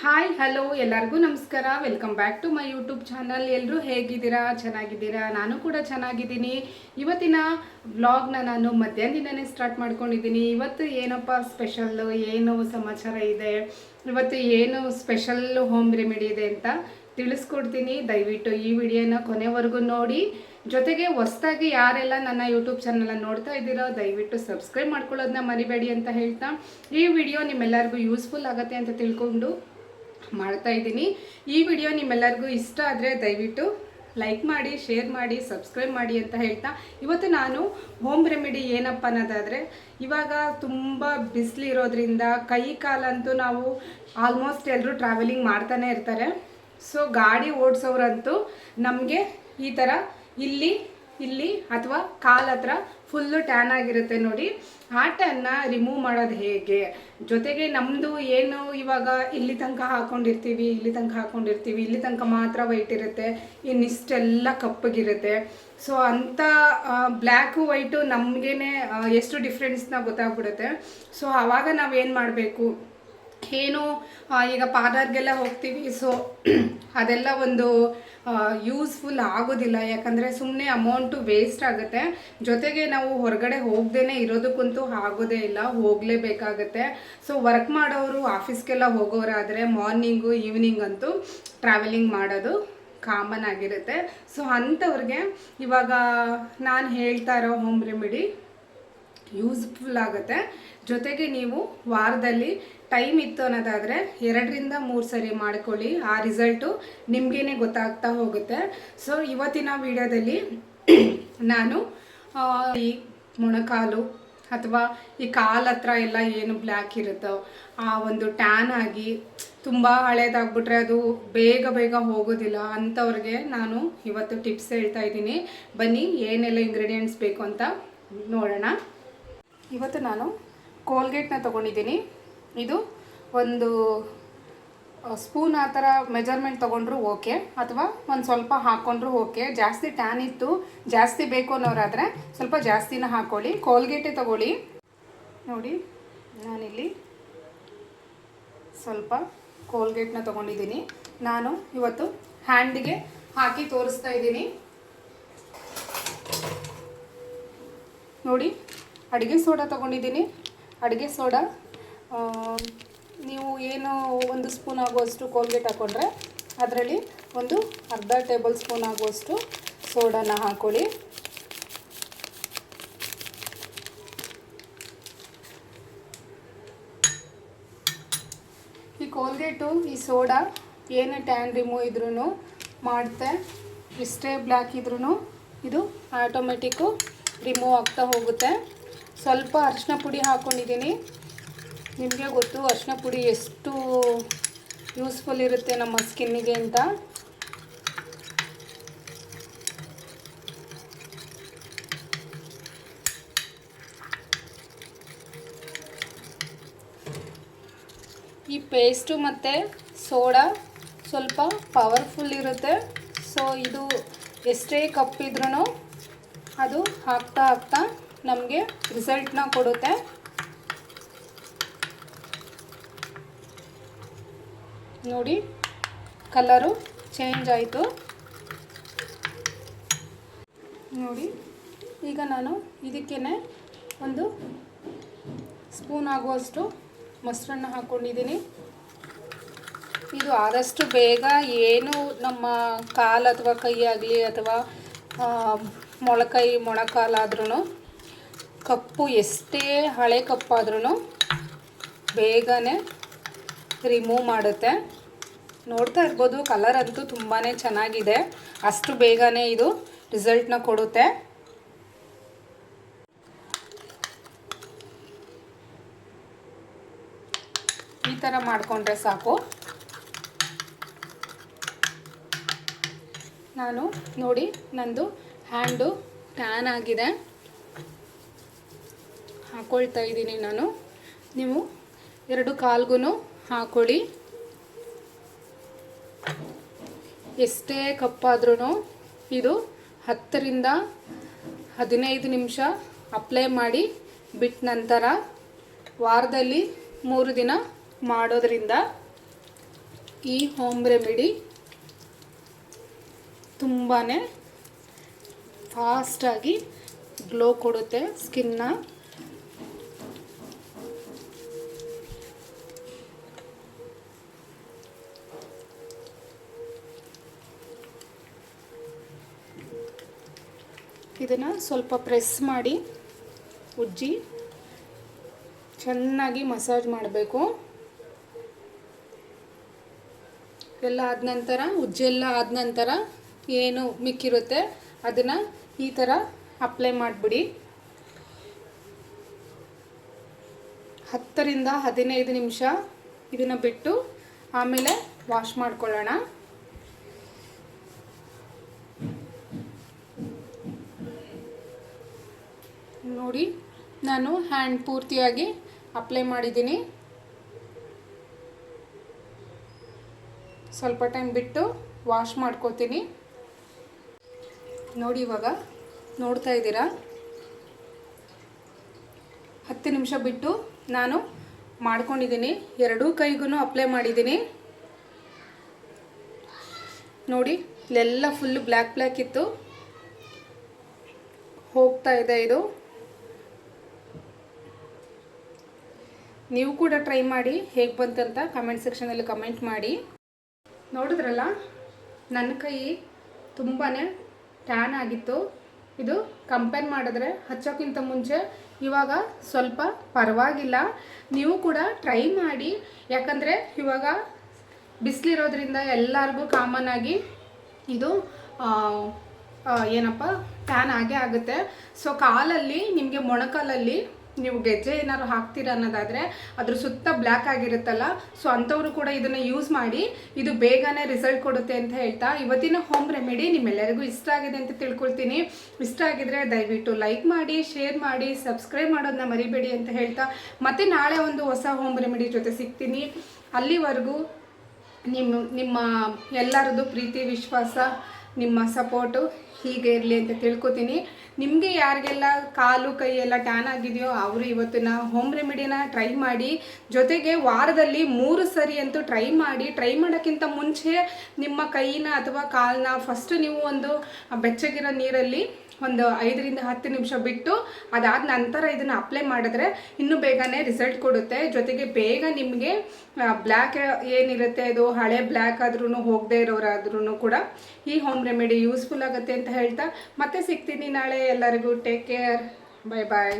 Hi hello ಎಲ್ಲರಿಗೂ ನಮಸ್ಕಾರ. Welcome back to my YouTube channel ಎಲ್ಲರೂ ಹೇಗಿದ್ದೀರಾ? ಚೆನ್ನಾಗಿದ್ದೀರಾ? ನಾನು ಕೂಡ ಚೆನ್ನಾಗಿದ್ದೀನಿ. ಇವತ್ತಿನ ವ್ಲಾಗ್ನ ನಾನು ಮಧ್ಯಾಹ್ನದಿಂದನೇ ಸ್ಟಾರ್ಟ್ ಮಾಡ್ಕೊಂಡಿದ್ದೀನಿ. ಇವತ್ತು ಏನಪ್ಪ ಸ್ಪೆಷಲ್ಲು ಏನು ಸಮಾಚಾರ ಇದೆ? ಇವತ್ತು ಏನು ಸ್ಪೆಷಲ್ ಹೋಮ್ ರೆಮಿಡಿ ಇದೆ ಅಂತ ತಿಳಿಸ್ಕೊಡ್ತೀನಿ. ದಯವಿಟ್ಟು ಈ ವಿಡಿಯೋನ ಕೊನೆವರೆಗೂ ನೋಡಿ. ಜೊತೆಗೆ ಹೊಸ್ದಾಗಿ ಯಾರೆಲ್ಲ ನನ್ನ ಯೂಟ್ಯೂಬ್ ಚಾನಲನ್ನು ನೋಡ್ತಾ ಇದ್ದೀರೋ, ದಯವಿಟ್ಟು ಸಬ್ಸ್ಕ್ರೈಬ್ ಮಾಡ್ಕೊಳ್ಳೋದನ್ನ ಮರಿಬೇಡಿ ಅಂತ ಹೇಳ್ತಾ ಈ ವಿಡಿಯೋ ನಿಮ್ಮೆಲ್ಲರಿಗೂ ಯೂಸ್ಫುಲ್ ಆಗುತ್ತೆ ಅಂತ ತಿಳ್ಕೊಂಡು ಮಾಡ್ತಾ ಇದ್ದೀನಿ. ಈ ವಿಡಿಯೋ ನಿಮ್ಮೆಲ್ಲರಿಗೂ ಇಷ್ಟ ಆದರೆ ದಯವಿಟ್ಟು ಲೈಕ್ ಮಾಡಿ, ಶೇರ್ ಮಾಡಿ, ಸಬ್ಸ್ಕ್ರೈಬ್ ಮಾಡಿ ಅಂತ ಹೇಳ್ತಾ. ಇವತ್ತು ನಾನು ಹೋಮ್ ರೆಮಿಡಿ ಏನಪ್ಪ ಅನ್ನೋದಾದರೆ, ಇವಾಗ ತುಂಬ ಬಿಸಿಲಿರೋದ್ರಿಂದ ಕೈ ಕಾಲಂತೂ ನಾವು ಆಲ್ಮೋಸ್ಟ್ ಎಲ್ಲರೂ ಟ್ರಾವೆಲಿಂಗ್ ಮಾಡ್ತಾನೆ ಇರ್ತಾರೆ. ಸೊ ಗಾಡಿ ಓಡಿಸೋರಂತೂ ನಮಗೆ ಈ ಥರ ಇಲ್ಲಿ ಇಲ್ಲಿ ಅಥವಾ ಕಾಲ್ ಹತ್ರ ಫುಲ್ಲು ಟ್ಯಾನ್ ಆಗಿರುತ್ತೆ ನೋಡಿ. ಆ ಟ್ಯಾನ್ನ ರಿಮೂವ್ ಮಾಡೋದು ಹೇಗೆ? ಜೊತೆಗೆ ನಮ್ಮದು ಏನು ಇವಾಗ ಇಲ್ಲಿ ತನಕ ಹಾಕೊಂಡಿರ್ತೀವಿ, ಇಲ್ಲಿ ತನಕ ಹಾಕೊಂಡಿರ್ತೀವಿ, ಇಲ್ಲಿ ತನಕ ಮಾತ್ರ ವೈಟ್ ಇರುತ್ತೆ. ಇನ್ನಿಷ್ಟೆಲ್ಲ ಕಪ್ಪಗಿರುತ್ತೆ. ಸೊ ಅಂಥ ಬ್ಲ್ಯಾಕು ವೈಟು ನಮಗೇನೆ ಎಷ್ಟು ಡಿಫ್ರೆನ್ಸ್ನ ಗೊತ್ತಾಗ್ಬಿಡುತ್ತೆ. ಸೊ ಆವಾಗ ನಾವೇನು ಮಾಡಬೇಕು? ಏನು ಈಗ ಪಾರ್ಲರ್ಗೆಲ್ಲ ಹೋಗ್ತೀವಿ ಸೊ ಅದೆಲ್ಲ ಒಂದು ಯೂಸ್ಫುಲ್ ಆಗೋದಿಲ್ಲ. ಯಾಕಂದರೆ ಸುಮ್ಮನೆ ಅಮೌಂಟು ವೇಸ್ಟ್ ಆಗುತ್ತೆ. ಜೊತೆಗೆ ನಾವು ಹೊರಗಡೆ ಹೋಗ್ದೇ ಇರೋದಕ್ಕಂತೂ ಆಗೋದೇ ಇಲ್ಲ, ಹೋಗಲೇಬೇಕಾಗತ್ತೆ. ಸೊ ವರ್ಕ್ ಮಾಡೋರು ಆಫೀಸ್ಗೆಲ್ಲ ಹೋಗೋರಾದರೆ ಮಾರ್ನಿಂಗು ಈವ್ನಿಂಗ್ ಅಂತೂ ಟ್ರಾವೆಲಿಂಗ್ ಮಾಡೋದು ಕಾಮನ್ ಆಗಿರುತ್ತೆ. ಸೊ ಅಂಥವ್ರಿಗೆ ಇವಾಗ ನಾನು ಹೇಳ್ತಾ ಇರೋ ಹೋಮ್ ರೆಮಿಡಿ ಯೂಸ್ಫುಲ್ ಆಗುತ್ತೆ. ಜೊತೆಗೆ ನೀವು ವಾರದಲ್ಲಿ ಟೈಮ್ ಇತ್ತು ಅನ್ನೋದಾದರೆ ಎರಡರಿಂದ ಮೂರು ಸರಿ ಮಾಡ್ಕೊಳ್ಳಿ. ಆ ರಿಸಲ್ಟು ನಿಮಗೇನೆ ಗೊತ್ತಾಗ್ತಾ ಹೋಗುತ್ತೆ. ಸೊ, ಇವತ್ತಿನ ವಿಡಿಯೋದಲ್ಲಿ ನಾನು ಈ ಮೊಣಕಾಲು ಅಥವಾ ಈ ಕಾಲ್ ಹತ್ರ ಎಲ್ಲ ಏನು ಬ್ಲ್ಯಾಕ್ ಇರುತ್ತೋ, ಆ ಒಂದು ಟ್ಯಾನ್ ಆಗಿ ತುಂಬ ಹಳೇದಾಗ್ಬಿಟ್ರೆ ಅದು ಬೇಗ ಬೇಗ ಹೋಗೋದಿಲ್ಲ ಅಂಥವ್ರಿಗೆ ನಾನು ಇವತ್ತು ಟಿಪ್ಸ್ ಹೇಳ್ತಾ ಇದ್ದೀನಿ. ಬನ್ನಿ, ಏನೆಲ್ಲ ಇಂಗ್ರೀಡಿಯೆಂಟ್ಸ್ ಬೇಕು ಅಂತ ನೋಡೋಣ. ಇವತ್ತು ನಾನು ಕೋಲ್ಗೇಟ್ನ ತೊಗೊಂಡಿದ್ದೀನಿ. ಇದು ಒಂದು ಸ್ಪೂನ್ ಆ ಥರ ಮೆಜರ್ಮೆಂಟ್ ತೊಗೊಂಡ್ರು ಓಕೆ ಅಥವಾ ಒಂದು ಸ್ವಲ್ಪ ಹಾಕ್ಕೊಂಡ್ರು ಓಕೆ ಜಾಸ್ತಿ ಟ್ಯಾನ್ ಇತ್ತು, ಜಾಸ್ತಿ ಬೇಕು ಅನ್ನೋರಾದರೆ ಸ್ವಲ್ಪ ಜಾಸ್ತಿನ ಹಾಕ್ಕೊಳ್ಳಿ ಕೋಲ್ಗೇಟೇ ತಗೊಳ್ಳಿ. ನೋಡಿ, ನಾನಿಲ್ಲಿ ಸ್ವಲ್ಪ ಕೋಲ್ಗೇಟ್ನ ತೊಗೊಂಡಿದ್ದೀನಿ. ನಾನು ಇವತ್ತು ಹ್ಯಾಂಡಿಗೆ ಹಾಕಿ ತೋರಿಸ್ತಾ ಇದ್ದೀನಿ. ನೋಡಿ ಅಡುಗೆ ಸೋಡಾ ತೊಗೊಂಡಿದ್ದೀನಿ. ಅಡುಗೆ ಸೋಡಾ ನೀವು ಏನು ಒಂದು ಸ್ಪೂನ್ ಆಗುವಷ್ಟು ಕೋಲ್ಗೇಟ್ ಹಾಕ್ಕೊಂಡ್ರೆ ಅದರಲ್ಲಿ ಒಂದು ಅರ್ಧ ಟೇಬಲ್ ಸ್ಪೂನ್ ಆಗುವಷ್ಟು ಸೋಡಾನ ಹಾಕ್ಕೊಳ್ಳಿ ಈ ಕೋಲ್ಗೇಟು ಈ ಸೋಡಾ ಏನು ಟ್ಯಾನ್ ರಿಮೂವ್ ಇದ್ರೂ ಮಾಡುತ್ತೆ ಇಷ್ಟೇ ಬ್ಲ್ಯಾಕ್ ಇದ್ರೂ ಇದು ಆಟೋಮೆಟಿಕ್ಕು ರಿಮೂವ್ ಆಗ್ತಾ ಹೋಗುತ್ತೆ. ಸ್ವಲ್ಪ ಅರಿಶಿನ ಪುಡಿ ಹಾಕ್ಕೊಂಡಿದ್ದೀನಿ ನಿಮಗೆ ಗೊತ್ತು, ಅರಿಶಿನ ಪುಡಿ ಎಷ್ಟು ಯೂಸ್ಫುಲ್ ಇರುತ್ತೆ ನಮ್ಮ ಸ್ಕಿನ್ನಿಗೆ ಅಂತ. ಈ ಪೇಸ್ಟು ಮತ್ತು ಸೋಡಾ ಸ್ವಲ್ಪ ಪವರ್ಫುಲ್ ಇರುತ್ತೆ. ಸೊ ಇದು ಎಷ್ಟೇ ಕಪ್ಪಿದ್ರೂ ಅದು ಹಾಕ್ತಾ ಹಾಕ್ತಾ ನಮಗೆ ರಿಸಲ್ಟ್ನ ಕೊಡುತ್ತೆ. ನೋಡಿ ಕಲರು ಚೇಂಜ್ ಆಯಿತು. ನೋಡಿ, ಈಗ ನಾನು ಇದಕ್ಕೇ ಒಂದು ಸ್ಪೂನ್ ಆಗುವಷ್ಟು ಮೊಸರನ್ನ ಹಾಕ್ಕೊಂಡಿದ್ದೀನಿ ಇದು ಆದಷ್ಟು ಬೇಗ ಏನು ನಮ್ಮ ಕಾಲು ಅಥವಾ ಕೈ ಆಗಲಿ ಅಥವಾ ಮೊಳಕೈ ಮೊಣಕಾಲಾದ್ರೂ ಕಪ್ಪು ಎಷ್ಟೇ ಹಳೆ ಕಪ್ಪಾದ್ರೂ ಬೇಗನೆ ರಿಮೂವ್ ಮಾಡುತ್ತೆ. ನೋಡ್ತಾ ಇರ್ಬೋದು ಕಲರ್ ಅಂತೂ ತುಂಬಾ ಚೆನ್ನಾಗಿದೆ. ಅಷ್ಟು ಬೇಗನೆ ಇದು ರಿಸಲ್ಟ್ನ ಕೊಡುತ್ತೆ. ಈ ಥರ ಮಾಡಿಕೊಂಡ್ರೆ ಸಾಕು. ನಾನು ನೋಡಿ, ನಂದು ಹ್ಯಾಂಡು ಟ್ಯಾನ್ ಆಗಿದೆ. ಹಾಕ್ಕೊಳ್ತಾ ಇದ್ದೀನಿ ನಾನು. ನೀವು ಎರಡು ಕಾಲ್ಗೂ ಹಾಕೊಳ್ಳಿ. ಎಷ್ಟೇ ಕಪ್ಪಾದ್ರೂ ಇದು ಹತ್ತರಿಂದ ಹದಿನೈದು ನಿಮಿಷ ಅಪ್ಲೈ ಮಾಡಿ ಬಿಟ್ಟ ನಂತರ ವಾರದಲ್ಲಿ ಮೂರು ದಿನ ಮಾಡೋದ್ರಿಂದ ಈ ಹೋಮ್ ರೆಮಿಡಿ ತುಂಬಾ ಫಾಸ್ಟಾಗಿ ಗ್ಲೋ ಕೊಡುತ್ತೆ ಸ್ಕಿನ್ನ. ಇದನ್ನು ಸ್ವಲ್ಪ ಪ್ರೆಸ್ ಮಾಡಿ ಉಜ್ಜಿ, ಚೆನ್ನಾಗಿ ಮಸಾಜ್ ಮಾಡಬೇಕು. ಎಲ್ಲ ಆದ ನಂತರ ಉಜ್ಜೆಲ್ಲ ಆದ ನಂತರ ಏನು ಮಿಕ್ಕಿರುತ್ತೆ ಅದನ್ನು ಈ ಥರ ಅಪ್ಲೈ ಮಾಡಿಬಿಡಿ. ಹತ್ತರಿಂದ ಹದಿನೈದು ನಿಮಿಷ ಇದನ್ನು ಬಿಟ್ಟು ಆಮೇಲೆ ವಾಶ್ ಮಾಡ್ಕೊಳ್ಳೋಣ ನೋಡಿ ನಾನು ಹ್ಯಾಂಡ್ ಪೂರ್ತಿಯಾಗಿ ಅಪ್ಲೈ ಮಾಡಿದ್ದೀನಿ. ಸ್ವಲ್ಪ ಟೈಮ್ ಬಿಟ್ಟು ವಾಶ್ ಮಾಡ್ಕೋತೀನಿ. ನೋಡಿ ಇವಾಗ, ನೋಡ್ತಾ ಇದ್ದೀರಾ? ಹತ್ತು ನಿಮಿಷ ಬಿಟ್ಟು ನಾನು ಮಾಡ್ಕೊಂಡಿದ್ದೀನಿ. ಎರಡೂ ಕೈಗೂ ಅಪ್ಲೈ ಮಾಡಿದ್ದೀನಿ. ನೋಡಿ, ಇಲ್ಲೆಲ್ಲ ಫುಲ್ ಬ್ಲ್ಯಾಕ್ ಬ್ಲ್ಯಾಕ್ ಇತ್ತು. ಹೋಗ್ತಾ ಇದೆ ಇದು. ನೀವು ಕೂಡ ಟ್ರೈ ಮಾಡಿ ಹೇಗೆ ಬಂತಂತ ಕಮೆಂಟ್ ಸೆಕ್ಷನಲ್ಲಿ ಕಮೆಂಟ್ ಮಾಡಿ. ನೋಡಿದ್ರಲ್ಲ, ನನ್ನ ಕೈ ತುಂಬಾ ಟ್ಯಾನ್ ಆಗಿತ್ತು. ಇದು ಕಂಪೇರ್ ಮಾಡಿದ್ರೆ ಹಚ್ಚೋಕ್ಕಿಂತ ಮುಂಚೆ ಇವಾಗ ಸ್ವಲ್ಪ ಪರವಾಗಿಲ್ಲ. ನೀವು ಕೂಡ ಟ್ರೈ ಮಾಡಿ. ಯಾಕಂದರೆ ಇವಾಗ ಬಿಸಿಲಿರೋದ್ರಿಂದ ಎಲ್ಲರಿಗೂ ಕಾಮನ್ ಆಗಿ ಇದು ಏನಪ್ಪ ಟ್ಯಾನ್ ಆಗೇ ಆಗುತ್ತೆ. ಸೊ ಕಾಲಲ್ಲಿ, ನಿಮಗೆ ಮೊಣಕಾಲಲ್ಲಿ ನೀವು ಗೆಜ್ಜೆ ಏನಾದ್ರು ಹಾಕ್ತೀರ ಅನ್ನೋದಾದರೆ ಅದ್ರ ಸುತ್ತ ಬ್ಲ್ಯಾಕ್ ಆಗಿರುತ್ತಲ್ಲ ಸೊ ಅಂಥವರು ಕೂಡ ಇದನ್ನು ಯೂಸ್ ಮಾಡಿ ಇದು ಬೇಗನೆ ರಿಸಲ್ಟ್ ಕೊಡುತ್ತೆ ಅಂತ ಹೇಳ್ತಾ ಇವತ್ತಿನ ಹೋಮ್ ರೆಮಿಡಿ ನಿಮ್ಮೆಲ್ಲರಿಗೂ ಇಷ್ಟ ಆಗಿದೆ ಅಂತ ತಿಳ್ಕೊಳ್ತೀನಿ. ಇಷ್ಟ ಆಗಿದ್ರೆ ದಯವಿಟ್ಟು ಲೈಕ್ ಮಾಡಿ ಶೇರ್ ಮಾಡಿ ಸಬ್ಸ್ಕ್ರೈಬ್ ಮಾಡೋದನ್ನ ಮರಿಬೇಡಿ ಅಂತ ಹೇಳ್ತಾ ಮತ್ತೆ ನಾಳೆ ಒಂದು ಹೊಸ ಹೋಮ್ ರೆಮಿಡಿ ಜೊತೆ ಸಿಗ್ತೀನಿ. ಅಲ್ಲಿವರೆಗೂ ನಿಮ್ಮ ನಿಮ್ಮ ಎಲ್ಲರದ್ದು ಪ್ರೀತಿ, ವಿಶ್ವಾಸ, ನಿಮ್ಮ ಸಪೋರ್ಟು ಹೀಗೆ ಇರಲಿ ಅಂತ ತಿಳ್ಕೊತೀನಿ. ನಿಮಗೆ ಯಾರಿಗೆಲ್ಲ ಕಾಲು, ಕೈ ಎಲ್ಲ ಟ್ಯಾನ್ ಆಗಿದೆಯೋ ಅವರು ಇವತ್ತಿನ ಹೋಮ್ ರೆಮಿಡಿನ ಟ್ರೈ ಮಾಡಿ, ಜೊತೆಗೆ ವಾರದಲ್ಲಿ ಮೂರು ಸರಿ ಅಂತೂ ಟ್ರೈ ಮಾಡಿ ಟ್ರೈ ಮಾಡೋಕ್ಕಿಂತ ಮುಂಚೆ ನಿಮ್ಮ ಕೈನ ಅಥವಾ ಕಾಲನ್ನ ಫಸ್ಟ್ ನೀವು ಒಂದು ಬೆಚ್ಚಗಿರೋ ನೀರಲ್ಲಿ ಒಂದು ಐದರಿಂದ ಹತ್ತು ನಿಮಿಷ ಬಿಟ್ಟು ಅದಾದ ನಂತರ ಇದನ್ನು ಅಪ್ಲೈ ಮಾಡಿದ್ರೆ ಇನ್ನೂ ಬೇಗನೆ ರಿಸಲ್ಟ್ ಕೊಡುತ್ತೆ. ಜೊತೆಗೆ ಬೇಗ ನಿಮಗೆ ಬ್ಲ್ಯಾಕ್ ಏನಿರುತ್ತೆ, ಅದು ಹಳೆ ಬ್ಲ್ಯಾಕ್ ಆದ್ರೂ ಹೋಗದೆ ಇರೋರಾದ್ರೂ ಕೂಡ ಈ ಹೋಮ್ ರೆಮಿಡಿ ಯೂಸ್ಫುಲ್ ಆಗುತ್ತೆ ಅಂತ ಹೇಳ್ತಾ ಮತ್ತೆ ಸಿಗ್ತೀನಿ ನಾಳೆ ಎಲ್ಲರಿಗೂ. ಟೇಕ್ ಕೇರ್ ಬಾಯ್ ಬಾಯ್